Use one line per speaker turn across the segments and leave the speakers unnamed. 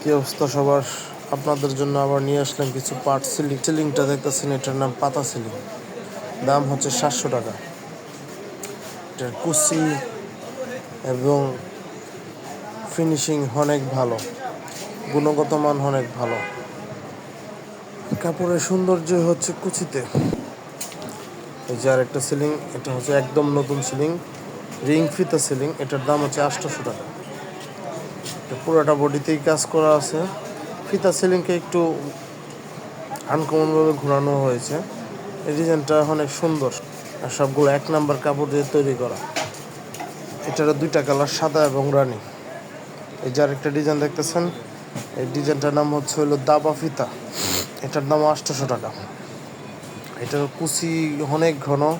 কি অবস্থা সবার? আপনাদের জন্য আবার নিয়ে আসলাম কিছু পার্ট সিলিং সিলিংটা দেখতেছেন, এটার নাম পাতা সিলিং দাম হচ্ছে সাতশো টাকা। এটার কুচি এবং ফিনিশিং অনেক ভালো। গুণগত মান অনেক ভালো। কাপড়ের সৌন্দর্য হচ্ছে কুচিতে। এই যে আরেকটা সিলিং এটা হচ্ছে একদম নতুন সিলিং রিং ফিতা সিলিং এটার দাম হচ্ছে আটশোশো টাকা। পুরোটা বডিতেই কাজ করা আছে। ফিতা সিলিংকে একটু আনকমনভাবে ঘোরানো হয়েছে। এই ডিজাইনটা অনেক সুন্দর। আর সবগুলো এক নাম্বার কাপড় দিয়ে তৈরি করা। এটার দুইটা কালার সাদা এবং রানী। এই যার একটা ডিজাইন দেখতেছেন, এই ডিজাইনটার নাম হচ্ছে হলো দাবা ফিতা। এটার দাম আটশোশো টাকা। এটার কুচি অনেক ঘন।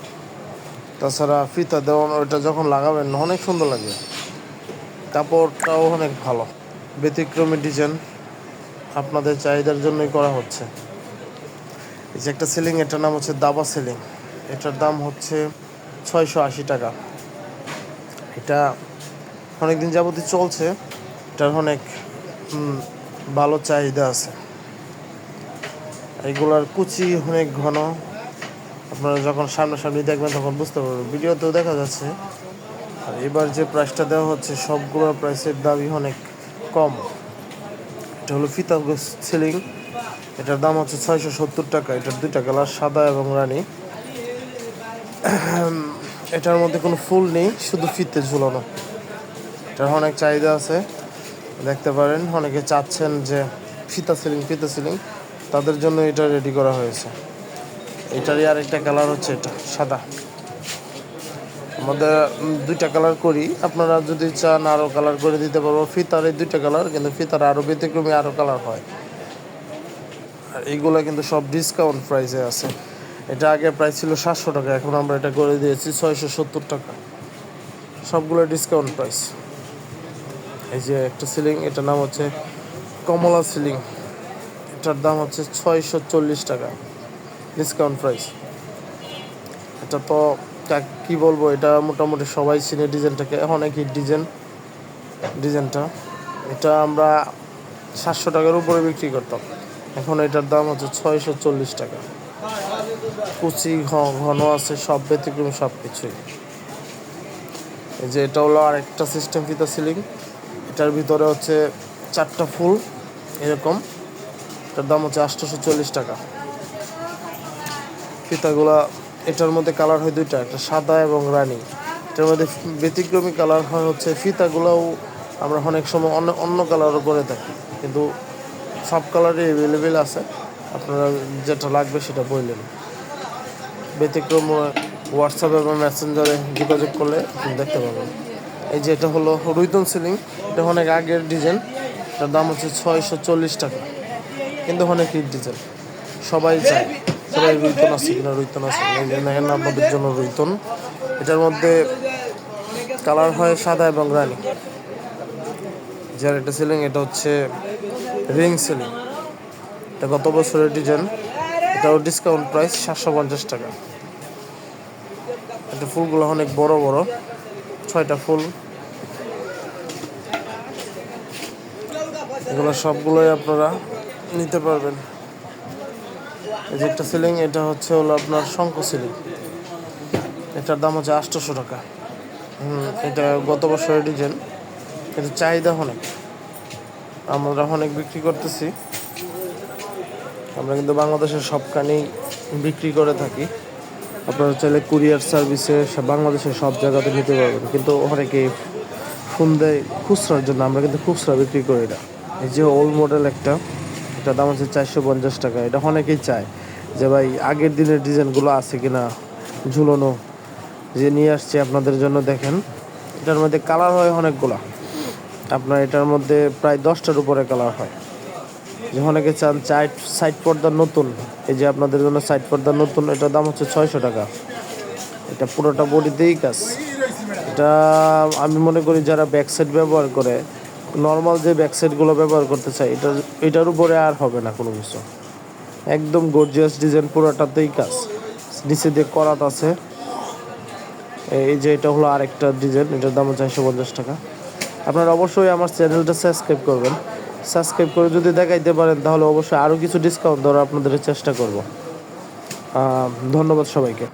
তাছাড়া ফিতা দেওয়া ওটা যখন লাগাবেন, অনেক সুন্দর লাগবে। কাপড়টাও অনেক ভালো। ব্যতিক্রমী ডিজাইন আপনাদের চাহিদার জন্যই করা হচ্ছে। এই যে একটা সিলিং এটার নাম হচ্ছে দাবা সিলিং এটার দাম হচ্ছে ছয়শো আশি টাকা। এটা অনেক দিন যাবতীয় চলছে, এটার অনেক ভালো চাহিদা আছে। এইগুলার কুচি অনেক ঘন। আপনারা যখন সামনাসামনি দেখবেন তখন বুঝতে পারবেন। ভিডিওতেও দেখা যাচ্ছে আর এবার যে প্রাইসটা দেওয়া হচ্ছে সবগুলোর প্রাইসের দামই অনেক কম। এটা হলো ফিতা সিলিং। এটার দাম হচ্ছে ছয়শো সত্তর টাকা। এটার দুইটা কালার, সাদা এবং রানি। এটার মধ্যে কোনো ফুল নেই, শুধু ফিতে ঝুলানো। এটার অনেক চাহিদা আছে। দেখতে পারেন, অনেকে চাচ্ছেন যে ফিতা সিলিং ফিতা সিলিং। তাদের জন্য এটা রেডি করা হয়েছে। এটারই আরেকটা কালার হচ্ছে এটা, সাদা। আমাদের দুইটা কালার করি। আপনারা যদি চান আরও কালার করে দিতে পারব। ফিতার এই দুইটা কালার কিন্তু ফিতার আরও ব্যতিক্রমী আরও কালার হয়। আর এইগুলো কিন্তু সব ডিসকাউন্ট প্রাইসে আছে। এটা আগে প্রাইস ছিল সাতশো টাকা, এখন আমরা এটা করে দিয়েছি ছয়শো সত্তর টাকা। সবগুলো ডিসকাউন্ট প্রাইস এই যে একটা সিলিং এটার নাম হচ্ছে কমলা সিলিং এটার দাম হচ্ছে ছয়শো চল্লিশ টাকা। ডিসকাউন্ট প্রাইস এটা তো কা- বলব, এটা মোটামুটি সবাই চিনে ডিজাইনটাকে। অনেক হিট ডিজাইন, ডিজাইনটা। এটা আমরা সাতশো টাকার উপরে বিক্রি করতাম। এখন এটার দাম হচ্ছে ছয়শো চল্লিশ টাকা। কুচি ঘন আছে, সব ব্যতিক্রম সব কিছুই এই যে এটা হলো আরেকটা সিস্টেম ফিতা সিলিং এটার ভিতরে হচ্ছে চারটা ফুল, এরকম। এটার দাম হচ্ছে আটশোশো চল্লিশ টাকা। ফিতাগুলা এটার মধ্যে কালার হয় দুইটা, একটা সাদা এবং রানী। এটার মধ্যে ব্যতিক্রমী কালার হয় হচ্ছে ফিতাগুলোও আমরা অনেক সময় অন্য অন্য কালারও করে থাকি কিন্তু সব কালারই অ্যাভেলেবেল আছে। আপনারা যেটা লাগবে সেটা বললেন ব্যতিক্রম হোয়াটসঅ্যাপ এবং মেসেঞ্জারে যোগাযোগ করলে দেখতে পাবেন। এই যে এটা হলো রুইতন সিলিং এটা অনেক আগের ডিজাইন এটার দাম হচ্ছে ছয়শো চল্লিশ টাকা। কিন্তু অনেক ডিজাইন সবাই চায়। সবাই রুইতন আছে, কিনা রুইতন আছে কিনা আপনাদের জন্য রুইতন। এটার মধ্যে কালার হয় সাদা এবং রানী যার এটা সিলিং এটা হচ্ছে রিং সিলিং এটা গত বছরের ডিজাইন এটাও ডিসকাউন্ট প্রাইস সাতশো পঞ্চাশ টাকা। এটা ফুলগুলো অনেক বড় বড়, ছয়টা ফুল। এগুলো সবগুলোই আপনারা নিতে পারবেন। এই যে একটা সিলিং এটা হচ্ছে হলো আপনার শঙ্খ সিলিং এটার দাম হচ্ছে আটশোশো টাকা। হুম, এটা গত বছরের ডিজাইন। কিন্তু চাহিদা অনেক। আমরা অনেক বিক্রি করতেছি। আমরা কিন্তু বাংলাদেশের সবখানেই বিক্রি করে থাকি। আপনারা চাইলে কুরিয়ার সার্ভিসে বাংলাদেশের সব জায়গাতে নিতে পারবেন। কিন্তু অনেকে ফোন দেয় খুচরার জন্য। আমরা কিন্তু খুচরা বিক্রি করি না। এই যে ওল্ড মডেল একটা এটা দাম হচ্ছে চারশো পঞ্চাশ টাকা। এটা অনেকেই চায়। যে ভাই, আগের দিনের ডিজাইনগুলো আছে কিনা ঝুলানো, যে নিয়ে আসছি আপনাদের জন্য, দেখেন। এটার মধ্যে কালার হয় অনেকগুলা। আপনার এটার মধ্যে প্রায় দশটার উপরে কালার হয়। যে অনেকে চান সাইড সাইড পর্দা নতুন। এই যে আপনাদের জন্য সাইড পর্দা নতুন এটার দাম হচ্ছে ছয়শো টাকা। এটা পুরোটা বডিতেই কাজ। এটা আমি মনে করি যারা ব্যাক সাইড ব্যবহার করে, নর্মাল যে ব্যাক সাইডগুলো ব্যবহার করতে চায় এটা এটার উপরে আর হবে না কোনো কিছু। একদম গর্জিয়াস ডিজাইন পুরোটাতেই কাজ। নিচে দিয়ে করাত আছে। এই যে এটা হলো আরেকটা ডিজাইন এটার দাম চারশো পঞ্চাশ টাকা। আপনারা অবশ্যই আমার চ্যানেলটা সাবস্ক্রাইব করবেন। সাবস্ক্রাইব করে যদি দেখাইতে পারেন, তাহলে অবশ্যই আরও কিছু ডিসকাউন্ট দেওয়ার আপনাদের চেষ্টা করব। ধন্যবাদ সবাইকে।